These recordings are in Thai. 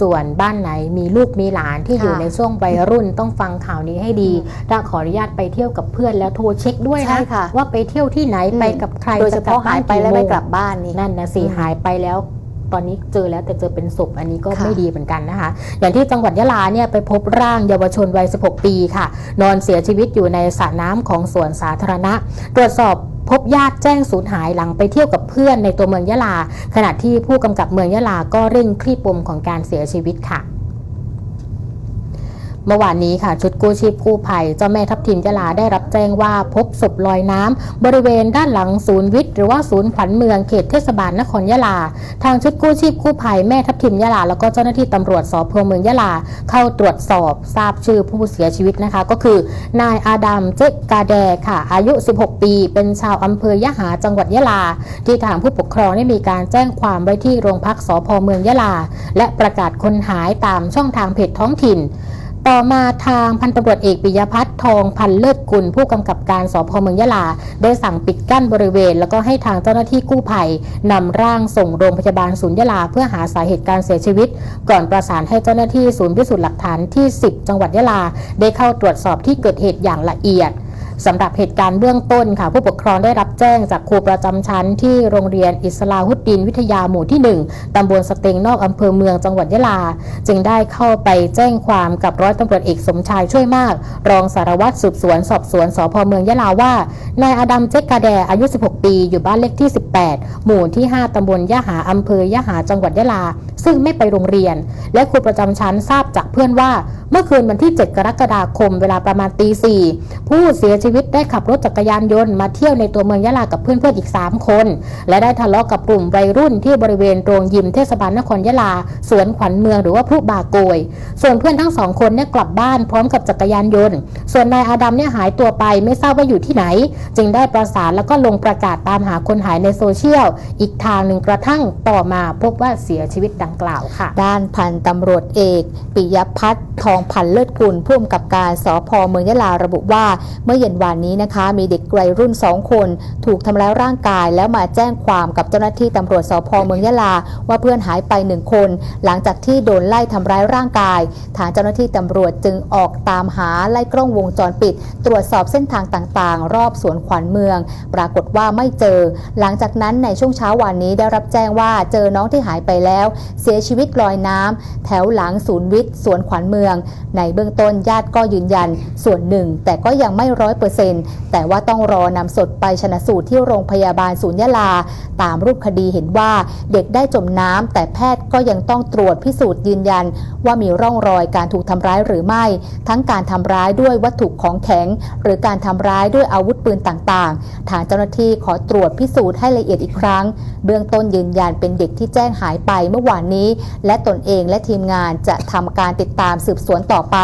ส่วนบ้านไหนมีลูกมีหลานที่ค่ะอยู่ในช่วงวัยรุ่นต้องฟังข่าวนี้ให้ดีถ้าขออนุญาตไปเที่ยวกับเพื่อนแล้วโทรเช็คด้วยใช่นะค่ะว่าไปเที่ยวที่ไหนไปกับใครโดยเฉพาะจกลับหายไปบ้นแล้วไม่โงกลับบ้านนี่นั่นนะสิอืมหายไปแล้วตอนนี้เจอแล้วแต่เจอเป็นศพอันนี้ก็ค่ะไม่ดีเหมือนกันนะคะ อย่างที่จังหวัดยะลาเนี่ยไปพบร่างเยาวชนวัย 16 ปีค่ะ นอนเสียชีวิตอยู่ในสระน้ำของสวนสาธารณะ ตรวจสอบ พบญาติแจ้งสูญหายหลังไปเที่ยวกับเพื่อนในตัวเมืองยะลา ขณะที่ผู้กำกับเมืองยะลาก็เร่งคลี่ปมของการเสียชีวิตค่ะ เมื่อวานนี้ค่ะ ชุดกู้ชีพกู้ภัยเจ้าแม่ทับทิมยะลาได้รับแจ้งว่าพบศพลอยน้ำบริเวณด้านหลังศูนย์วิทย์หรือว่าศูนย์ขวัญเมืองเขตเทศบาลนครยะลา ทางชุดกู้ชีพกู้ภัยแม่ทับทิมยะลา แล้วก็เจ้าหน้าที่ตำรวจสพเมืองยะลา เข้าตรวจสอบทราบชื่อผู้เสียชีวิตนะคะ ก็คือนายอาดัมเจกกาแดค่ะ อายุ 16 ปี เป็นชาวอำเภอยะหาจังหวัดยะลา ที่ทางผู้ปกครองได้มีการแจ้งความไว้ที่โรงพักสพเมืองยะลา และประกาศคนหายตามช่องทางเพจท้องถิ่น ต่อมาทางพันตำรวจเอกปิยพัฒน์ทองพันเลิศกุล ผู้กำกับการสพเมืองยะลา ได้สั่งปิดกั้นบริเวณ แล้วก็ให้ทางเจ้าหน้าที่กู้ภัยนำร่างส่งโรงพยาบาลศูนย์ยะลา เพื่อหาสาเหตุการเสียชีวิต ก่อนประสานให้เจ้าหน้าที่ศูนย์พิสูจน์หลักฐานที่ 10 จังหวัดยะลา ได้เข้าตรวจสอบที่เกิดเหตุอย่างละเอียด สำหรับเหตุการณ์เบื้องต้นค่ะ ผู้ปกครองได้รับแจ้งจากครูประจำชั้นที่โรงเรียนอิสลาฮุดดินวิทยาหมู่ที่ 1 ตำบลสเตงนอกอำเภอเมืองจังหวัดยะลา จึงได้เข้าไปแจ้งความกับร้อยตำรวจเอกสมชายช่วยมาก รองสารวัตรสืบสวนสอบสวนสพเมืองยะลาว่านายอดัมเจกกาแดอายุ 16 ปี อยู่บ้านเลขที่ 18 หมู่ที่ 5ตำบลยะหาอำเภอยะหาจังหวัดยะลา ซึ่งไม่ไปโรงเรียน และครูประจำชั้นทราบจากเพื่อนว่า เมื่อคืนวันที่ 7 กรกฎาคมเวลาประมาณตีสี่ผู้เสียชีวิตได้ขับรถจักรยานยนต์มาเที่ยวในตัวเมืองยะลากับเพื่อนๆอีก 3 คน และได้ทะเลาะกับกลุ่มวัยรุ่นที่บริเวณโรงยิมเทศบาลนครยะลา สวนขวัญเมืองหรือว่าพลุบาโกย ส่วนเพื่อนทั้งสองคนเนี่ยกลับบ้านพร้อมกับจักรยานยนต์ส่วนนายอาดัมเนี่ยหายตัวไปไม่ทราบว่าอยู่ที่ไหน จึงได้ประสานแล้วก็ลงประกาศตามหาคนหายในโซเชียล อีกทางหนึ่งกระทั่งต่อมาพบว่าเสียชีวิตดังกล่าวค่ะ ด้านพันตำรวจเอก ปิยพัฒน์ทองพันเลิศกุลผู้กำกับการสพเมืองยะลาระบุว่า เมื่อเย็นวานนี้นะคะ มีเด็กวัยรุ่น 2 คน ถูกทำร้ายร่างกายแล้วมาแจ้งความกับเจ้าหน้าที่ตำรวจสพเมืองยะลา ว่าเพื่อนหายไปหนึ่งคน หลังจากที่โดนไล่ทำร้ายร่างกาย ทางเจ้าหน้าที่ตำรวจจึงออกตามหาไล่กล้องวงจรปิด ตรวจสอบเส้นทางต่างๆ รอบสวนขวัญเมือง ปรากฏว่าไม่เจอ หลังจากนั้นในช่วงเช้าวันนี้ได้รับแจ้งว่าเจอน้องที่หายไปแล้ว เสียชีวิตลอยน้ำแถวหลังศูนย์วิทย์สวนขวัญเมือง ในเบื้องต้นญาติก็ยืนยันส่วนหนึ่ง แต่ก็ยังไม่ร้อยเปอร์เซ็นต์แต่ว่าต้องรอนำศพไปชนะสูตรที่โรงพยาบาลศูนย์ยะลา ตามรูปคดีเห็นว่าเด็กได้จมน้ำแต่แพทย์ก็ยังต้องตรวจพิสูจน์ยืนยัน ว่ามีร่องรอยการถูกทำร้ายหรือไม่ ทั้งการทำร้ายด้วยวัตถุของแข็ง หรือการทำร้ายด้วยอาวุธปืนต่างๆ ทางเจ้าหน้าที่ขอตรวจพิสูจน์ให้ละเอียดอีกครั้ง เบื้องต้นยืนยันเป็นเด็กที่แจ้งหายไปเมื่อวานนี้ และตนเองและทีมงานจะทำการติดตามสืบสวนต่อไป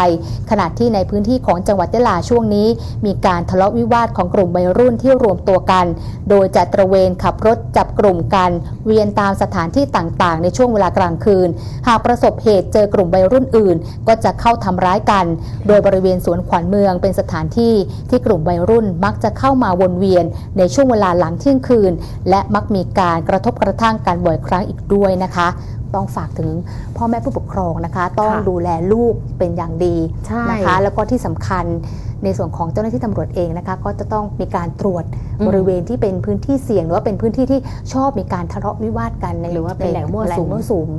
ขณะที่ในพื้นที่ของจังหวัดยะลาช่วงนี้ มีการทะเลาะวิวาทของกลุ่มวัยรุ่นที่รวมตัวกัน โดยจะตระเวนขับรถจับกลุ่มกัน เวียนตามสถานที่ต่างๆ ในช่วงเวลากลางคืน หากประสบเหตุเจอกลุ่มวัยรุ่นอื่น ก็จะเข้าทำร้ายกัน โดยบริเวณสวนขวัญเมืองเป็นสถานที่ที่กลุ่มวัยรุ่นมักจะเข้ามาวนเวียนในช่วงเวลาหลังเที่ยงคืน และมักมีการกระทบกระทั่งกันบ่อยครั้งอีกด้วยนะคะ ต้องฝากถึงพ่อแม่ผู้ปกครองนะคะ ต้องค่ะดูแลลูกเป็นอย่างดีใช่นะคะ แล้วก็ที่สำคัญในส่วนของเจ้าหน้าที่ตำรวจเองนะคะก็จะต้องมีการตรวจอืมบริเวณที่เป็นพื้นที่เสี่ยง หรือว่าเป็นพื้นที่ที่ชอบมีการทะเลาะวิวาทกันในหรือว่าเป็นแหล่งมั่วสุมแหล่งมั่วสุม